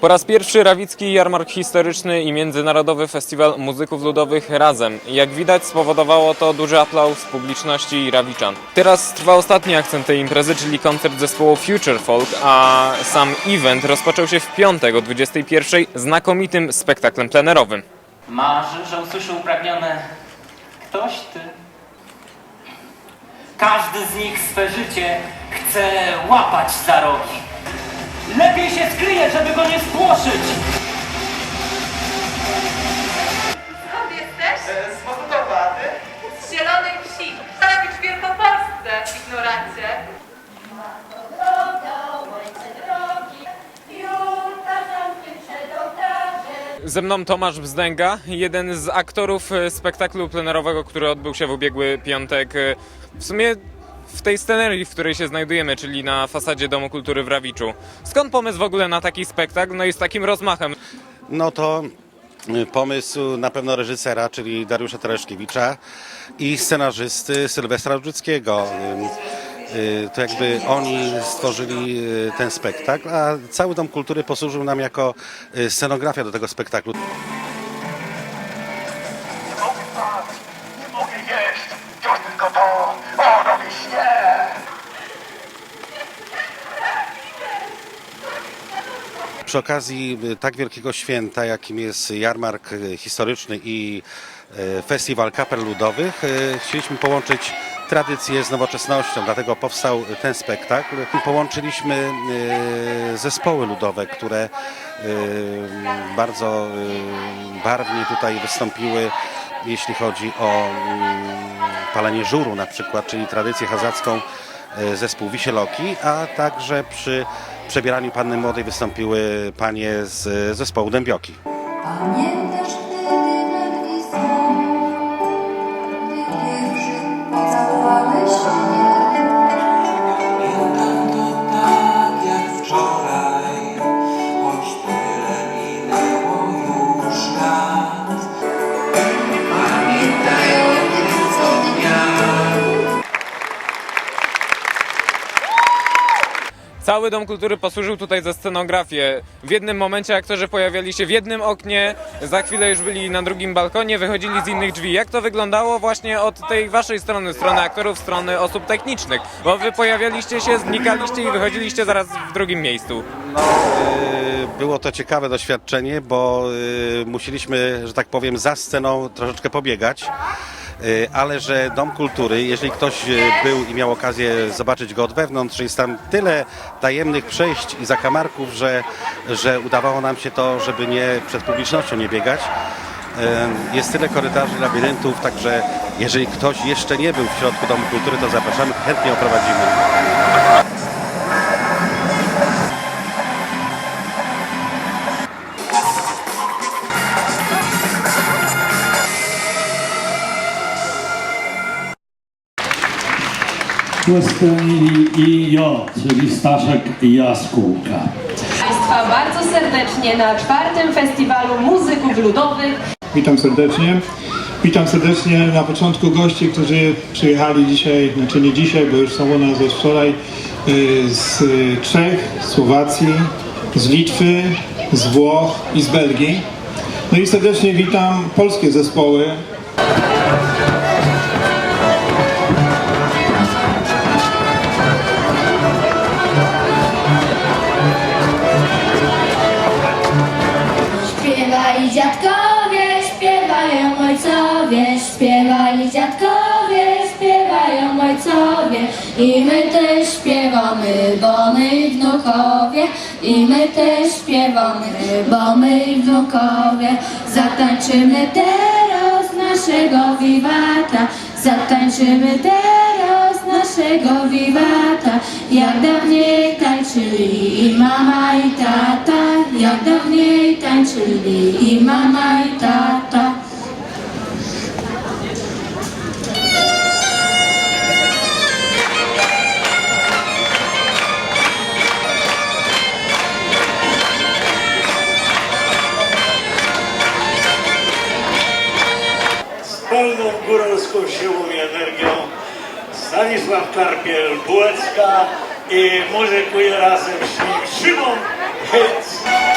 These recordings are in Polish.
Po raz pierwszy Rawicki Jarmark Historyczny i Międzynarodowy Festiwal Muzyków Ludowych razem. Jak widać spowodowało to duży aplauz publiczności i Rawiczan. Teraz trwa ostatni akcent tej imprezy, czyli koncert zespołu Future Folk, a sam event rozpoczął się w piątek o 21 znakomitym spektaklem plenerowym. Marzy, że usłyszy upragnione ktoś ty. Każdy z nich swe życie chce łapać za rogi. Lepiej się skryje, żeby go nie spłoszyć. Skąd jesteś? Z Mokutowa, a ty? Z Zielonej Wsi. Być w Wielkopolsce, ignorancie. Ze mną Tomasz Bzdęga, jeden z aktorów e, spektaklu plenerowego, który odbył się w ubiegły piątek. e, W sumie w tej scenerii, w której się znajdujemy, czyli na fasadzie Domu Kultury w Rawiczu. Skąd pomysł w ogóle na taki spektakl, no i z takim rozmachem? No to y, pomysł na pewno reżysera, czyli Dariusza Tereszkiewicza i scenarzysty Sylwestra Różyckiego. Y, y, To jakby oni stworzyli ten spektakl, a cały Dom Kultury posłużył nam jako scenografia do tego spektaklu. Przy okazji y, tak wielkiego święta, jakim jest jarmark y, historyczny i y, festiwal kapel ludowych, chcieliśmy połączyć tradycję z nowoczesnością, dlatego powstał ten spektakl. Połączyliśmy zespoły ludowe, które bardzo barwnie tutaj wystąpiły, jeśli chodzi o mm, palenie żuru na przykład, czyli tradycję hazacką zespół Wisieloki, a także przy przebieraniu Panny Młodej wystąpiły panie z zespołu Dębioki. Pamiętasz Cały Dom Kultury posłużył tutaj za scenografię. W jednym momencie aktorzy pojawiali się w jednym oknie, za chwilę już byli na drugim balkonie, wychodzili z innych drzwi. Jak to wyglądało właśnie od tej waszej strony, strony aktorów, strony osób technicznych? Bo wy pojawialiście się, znikaliście i wychodziliście zaraz w drugim miejscu. No, y, było to ciekawe doświadczenie, bo y, musieliśmy, że tak powiem, za sceną troszeczkę pobiegać. Y, Ale że Dom Kultury, jeżeli ktoś y, był i miał okazję zobaczyć go od wewnątrz, jest tam tyle tajemnych przejść i zakamarków, że, że udawało nam się to, żeby nie przed publicznością nie biegać. Y, Jest tyle korytarzy, labiryntów, także jeżeli ktoś jeszcze nie był w środku Domu Kultury, to zapraszamy, chętnie oprowadzimy. Jestem i, i jo, czyli Staszek Jaskółka. Państwa bardzo serdecznie na czwartym festiwalu muzyków ludowych Witam serdecznie. Witam serdecznie na początku gości, którzy przyjechali dzisiaj, znaczy nie dzisiaj, bo już są u nas od wczoraj, y, z Czech, Słowacji, z Litwy, z Włoch i z Belgii. No i serdecznie witam polskie zespoły. Ojcowie, śpiewali dziadkowie, śpiewają ojcowie. I my też śpiewamy, bo my wnukowie. I my też śpiewamy, bo my wnukowie. Zatańczymy teraz naszego wiwata, zatańczymy teraz naszego wiwata, jak dawniej tańczyli i mama i tata, jak dawniej tańczyli i mama i tata. Góralską siłą i energią Stanisław Karpiel, Bułecka i muzykuje razem z nim Szymon Hyc.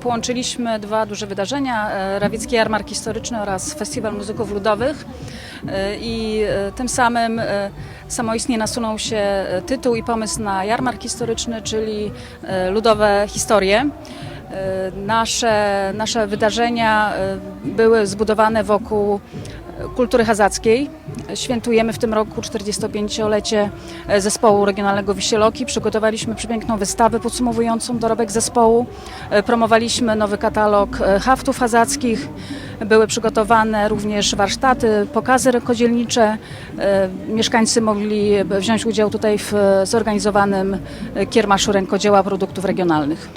Połączyliśmy dwa duże wydarzenia, e, Rawiecki Jarmark Historyczny oraz Festiwal Muzyków Ludowych E, i e, tym samym samoistnie nasunął się tytuł i pomysł na jarmark historyczny, czyli ludowe historie. Nasze, nasze wydarzenia były zbudowane wokół kultury hazackiej. Świętujemy w tym roku 45-lecie zespołu regionalnego Wisielokii. Przygotowaliśmy przepiękną wystawę podsumowującą dorobek zespołu. E, Promowaliśmy nowy katalog e, haftów hazackich. Były przygotowane również warsztaty, pokazy rękodzielnicze. E, Mieszkańcy mogli wziąć udział tutaj w e, zorganizowanym e, kiermaszu rękodzieła produktów regionalnych.